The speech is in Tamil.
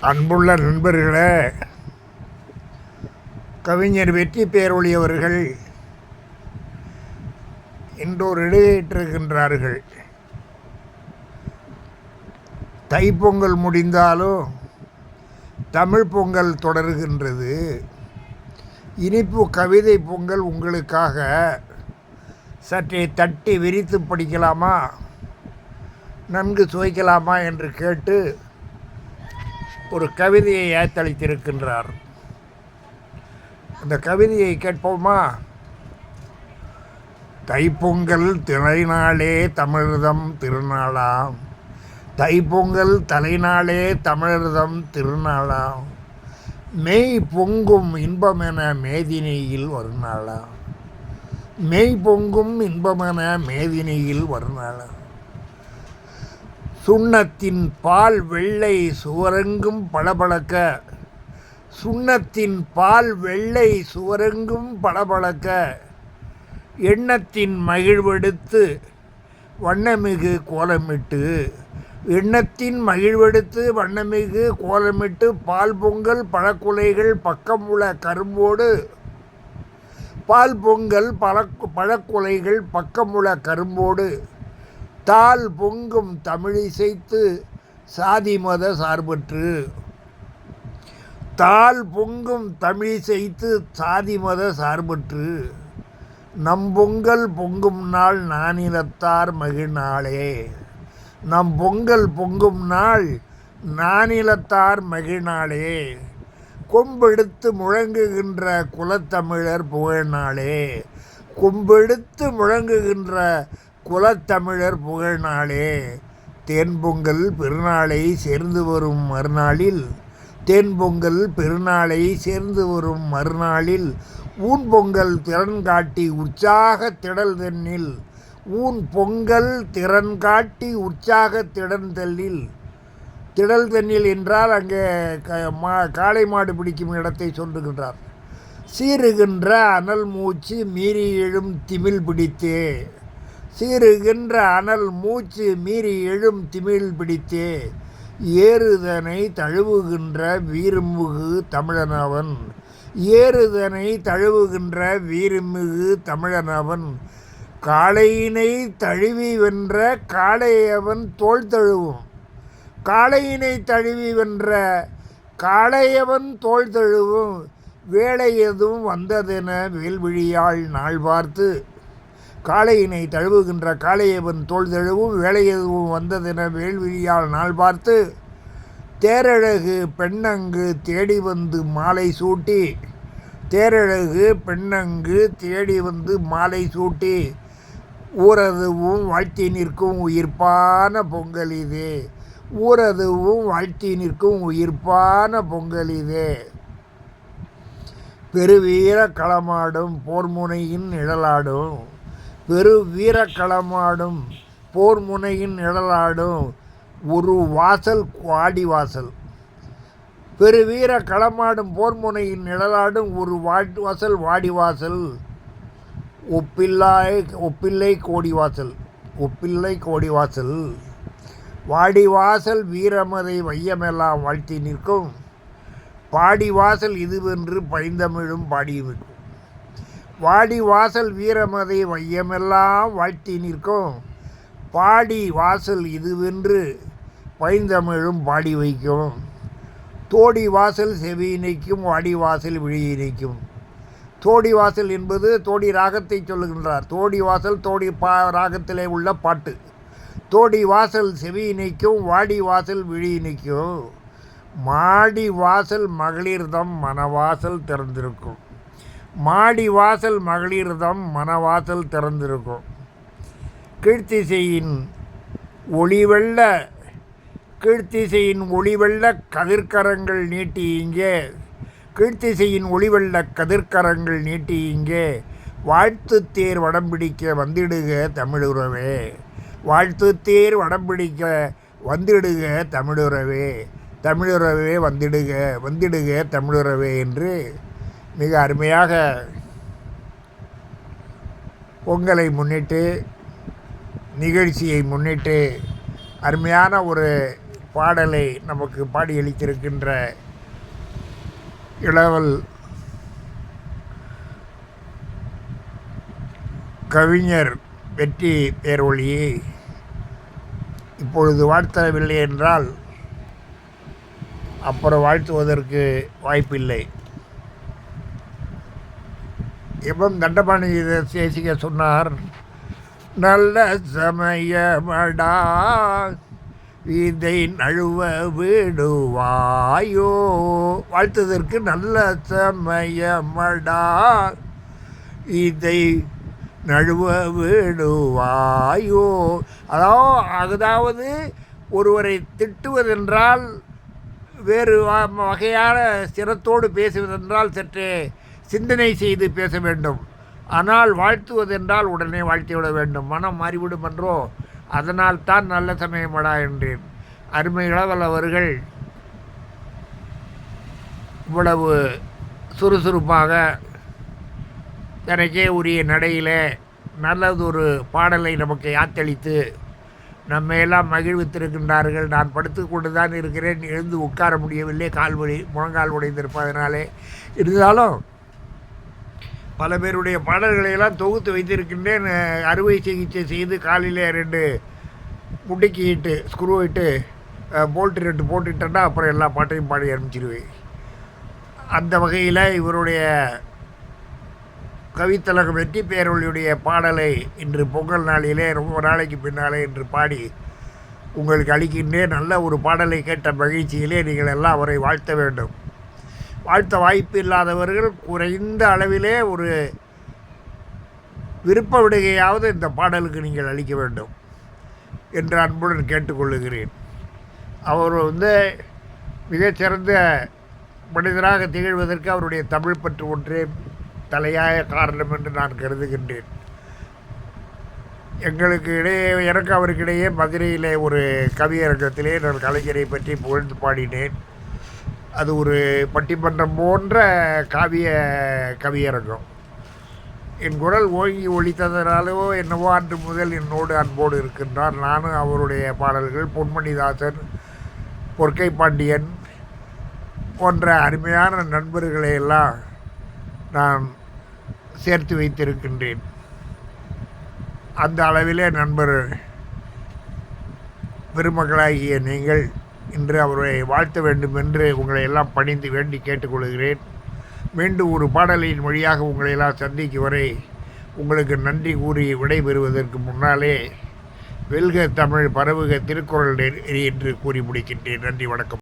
அன்புள்ள நண்பர்களே கவிஞர் வெற்றி பேரொழி அவர்கள் இன்றொரு இடையேற்றிருக்கின்றார்கள். தைப்பொங்கல் முடிந்தாலும் தமிழ் பொங்கல் தொடர்கின்றது. இனிப்பு கவிதை பொங்கல் உங்களுக்காக சற்றே தட்டி விரித்து படிக்கலாமா? நன்கு சுவைக்கலாமா என்று கேட்டு ஒரு கவிதையை ஏத்தளித்திருக்கின்றார். அந்த கவிதையை கேட்போமா? தைப்பொங்கல் திரைநாளே தமிழர்தம் திருநாளாம். தைப்பொங்கல் தலைநாளே தமிழர்தம் திருநாளாம். மெய் பொங்கும் இன்பமென மேதினியில் வருநாளாம். மெய் பொங்கும் இன்பமென மேதினியில் வருநாளாம். சுண்ணத்தின் பால் வெள்ளை சுவரெங்கும் பளபளக்க. சுண்ணத்தின் பால் வெள்ளை சுவரெங்கும் பளபளக்க. எண்ணத்தின் மகிழ்வெடுத்து வண்ணமிகு கோலமிட்டு. எண்ணத்தின் மகிழ்வெடுத்து வண்ணமிகு கோலமிட்டு பால் பொங்கல் பழக்குலைகள் பக்கம் உள்ள கரும்போடு. பால் பொங்கல் பழ பழக்குலைகள் பக்கமுள்ள கரும்போடு. தால் பொங்கும் தமிழிசைத்து சாதி மத சார்பற்று. தால் பொங்கும் தமிழிசைத்து சாதி மத சார்பற்று. நம் பொங்கல் பொங்கும் நாள் நானிலத்தார் மகிழ்நாளே. நம் பொங்கல் பொங்கும் நாள் நானிலத்தார் மகிழ்நாளே. கொம்பெடுத்து முழங்குகின்ற குலத்தமிழர் புகழ்நாளே. கொம்பெடுத்து முழங்குகின்ற குலத்தமிழர் புகழ்நாளே. தேன்பொங்கல் பெருநாளை சேர்ந்து வரும் மறுநாளில் தேன்பொங்கல் பெருநாளை சேர்ந்து வரும் மறுநாளில் ஊன் பொங்கல் திறன் காட்டி உற்சாக திடல் தென்னில் ஊன் பொங்கல் திறன் காட்டி உற்சாக திடன் தெல்லில் திடல் தண்ணில் என்றால் அங்கே க மா காளை மாடு பிடிக்கும் இடத்தை சொல்லுகின்றார். சீறுகின்ற அனல் மூச்சு மீறி எழும் திமில் பிடித்தே. சீருகின்ற அனல் மூச்சு மீறி எழும் திமில் பிடித்தே ஏறுதனை தழுவுகின்ற வீரமுகு தமிழனவன். ஏறுதனை தழுவுகின்ற வீரமிகு தமிழனவன். காளையினை தழுவி வென்ற காளையவன் தோல் தழுவும். காளையினை தழுவி வென்ற காளையவன் தோல் தழுவும். வேலை எதுவும் வந்ததென வேல்விழியாள் நாள் பார்த்து காளையினை தழுவுகின்ற காளையவன் தோல் தழுவும் வேலையதுவும் வந்ததென வேள்வியால் நாள் பார்த்து தேரழகு பெண்ணங்கு தேடி வந்து மாலை சூட்டி தேரழகு பெண்ணங்கு தேடி வந்து மாலை சூட்டி ஊரதுவும் வாழ்த்தி நிற்கும் உயிர்ப்பான பொங்கல் இது. ஊரதுவும் வாழ்த்தி நிற்கும் உயிர்ப்பான பொங்கல் இது. பெருவீர களமாடும் போர்முனையின் நிழலாடும் பெரு வீர களமாடும் போர்முனையின் நிழலாடும் ஒரு வாசல் வாடி வாசல். பெருவீர களமாடும் போர்முனையின் நிழலாடும் ஒரு வாட் வாசல் வாடி வாசல். ஒப்பில்லாய் ஒப்பில்லை கோடி வாசல் ஒப்பில்லை கோடி வாசல். வாடி வாசல் வீரமதை வையமெல்லாம் வாழ்த்தி நிற்கும். பாடி வாசல் இதுவென்று பைந்தமிழும் பாடியிருக்கும் வாடி வாசல் வீரமதை வையமெல்லாம் வாழ்த்தி நிற்கும். பாடி வாசல் இதுவென்று பைந்தமிழும் பாடி வைக்கும். தோடி வாசல் செவி இணைக்கும் வாடி வாசல் விழி இணைக்கும். தோடி வாசல் என்பது தோடி ராகத்தை சொல்லுகின்றார். தோடி வாசல் தோடி பா ராகத்திலே உள்ள பாட்டு. தோடி வாசல் செவி இணைக்கும் வாடி வாசல் விழி இணைக்கும். மாடி வாசல் மகளிர்தம் மனவாசல் திறந்திருக்கும். மாடி வாசல் மகளிர்தம் மனவாசல் திறந்திருக்கும். கீழ்த்திசையின் ஒளிவெள்ள கீழ்த்திசையின் ஒளிவெள்ள கதிர்க்கரங்கள் நீட்டி இங்கே கீழ்த்திசையின் ஒளிவெள்ள கதிர்க்கரங்கள் நீட்டி இங்கே வாழ்த்து தேர் வடம்பிடிக்க வந்திடுக தமிழுறவே. வாழ்த்து தேர் வடம்பிடிக்க வந்திடுக தமிழுறவே. தமிழுறவே வந்திடுக வந்திடுக தமிழுறவே என்று மிக அருமையாக பொங்கலை முன்னிட்டு நிகழ்ச்சியை முன்னிட்டு அருமையான ஒரு பாடலை நமக்கு பாடியளித்திருக்கின்ற இளவல் கவிஞர் வெற்றி பேரொழியை இப்பொழுது வாழ்த்தவில்லை என்றால் அப்புறம் வாழ்த்துவதற்கு வாய்ப்பில்லை. எவம் தண்டபாணி சேசிக்க சொன்னார். நல்ல சமயமடா இதை நழுவ விடுவாயோ? வாழ்த்ததற்கு நல்ல சமயமடா இதை நழுவ விடுவாயோ? அதாவது அதாவது ஒருவரை திட்டுவதென்றால் வேறு வகையான சிரத்தோடு பேசுவதென்றால் சற்றே சிந்தனை செய்து பேச வேண்டும். ஆனால் வாழ்த்துவதென்றால் உடனே வாழ்த்திவிட வேண்டும். மனம் மாறிவிடும் என்றோ அதனால் தான் நல்ல சமயமடா என்றேன். அருமை இளவல் அவர்கள் இவ்வளவு சுறுசுறுப்பாக தனக்கே உரிய நடையிலே நல்லதொரு பாடலை நமக்கு யாத்தளித்து நம்ம எல்லாம் மகிழ்வித்திருக்கின்றார்கள். நான் படுத்து கொண்டு தான் இருக்கிறேன். எழுந்து உட்கார முடியவில்லை. கால் வலி முழங்கால் உடைந்திருப்பதனாலே. இருந்தாலும் பல பேருடைய பாடல்களை எல்லாம் தொகுத்து வைத்திருக்கின்றேன். அறுவை சிகிச்சை செய்து காலையில் ரெண்டு முட்டிக்கு இட்டு ஸ்க்ரூ இட்டு போல்ட்டு ரெண்டு போட்டுட்டேன்னா அப்புறம் எல்லா பாட்டையும் பாடி ஆரம்பிச்சிருவேன். அந்த வகையில் இவருடைய கவித்தலகம் வெற்றி பேரொழியுடைய பாடலை இன்று பொங்கல் நாளிலே ரொம்ப நாளைக்கு பின்னாலே இன்று பாடி உங்களுக்கு அளிக்கின்றே நல்ல ஒரு பாடலை கேட்ட மகிழ்ச்சியிலே நீங்கள் எல்லாம் அவரை வாழ்த்த வேண்டும். வாழ்த்த வாய்ப்பு இல்லாதவர்கள் குறைந்த அளவிலே ஒரு விருப்ப விடுகையாவது இந்த பாடலுக்கு நீங்கள் அளிக்க வேண்டும் என்று அன்புடன் கேட்டுக்கொள்ளுகிறேன். அவர் வந்து மிகச்சிறந்த மனிதராக திகழ்வதற்கு அவருடைய தமிழ் பற்று ஒன்றே தலையாய காரணம் என்று நான் கருதுகின்றேன். எங்களுக்கு இடையே எனக்கு அவருக்கிடையே மதுரையிலே ஒரு கவியரங்கத்திலே நான் கலைஞரை பற்றி புகழ்ந்து பாடினேன். அது ஒரு பட்டிமன்றம் போன்ற காவிய கவியரங்கம் என் குரல் ஓங்கி ஒழித்ததனாலோ என்னவோ அன்று முதல் என்னோடு அன்போடு இருக்கின்றார். நானும் அவருடைய பாடல்கள் பொன்மணிதாசன் பொற்கை பாண்டியன் போன்ற அருமையான நண்பர்களை எல்லாம் நான் சேர்த்து வைத்திருக்கின்றேன். அந்த அளவிலே நண்பர் பெருமக்களாகிய நீங்கள் இன்று அவரை வாழ்த்த வேண்டும் என்று உங்களை எல்லாம் பணிந்து வேண்டி கேட்டுக்கொள்கிறேன். மீண்டும் ஒரு பாடலின் வழியாக உங்களை எல்லாம் சந்திக்கும் வரை உங்களுக்கு நன்றி கூறி விடைபெறுவதற்கு முன்னாலே வெல்க தமிழ் பரவுக திருக்குறள் என்று கூறி முடிக்கின்றேன். நன்றி வணக்கம்.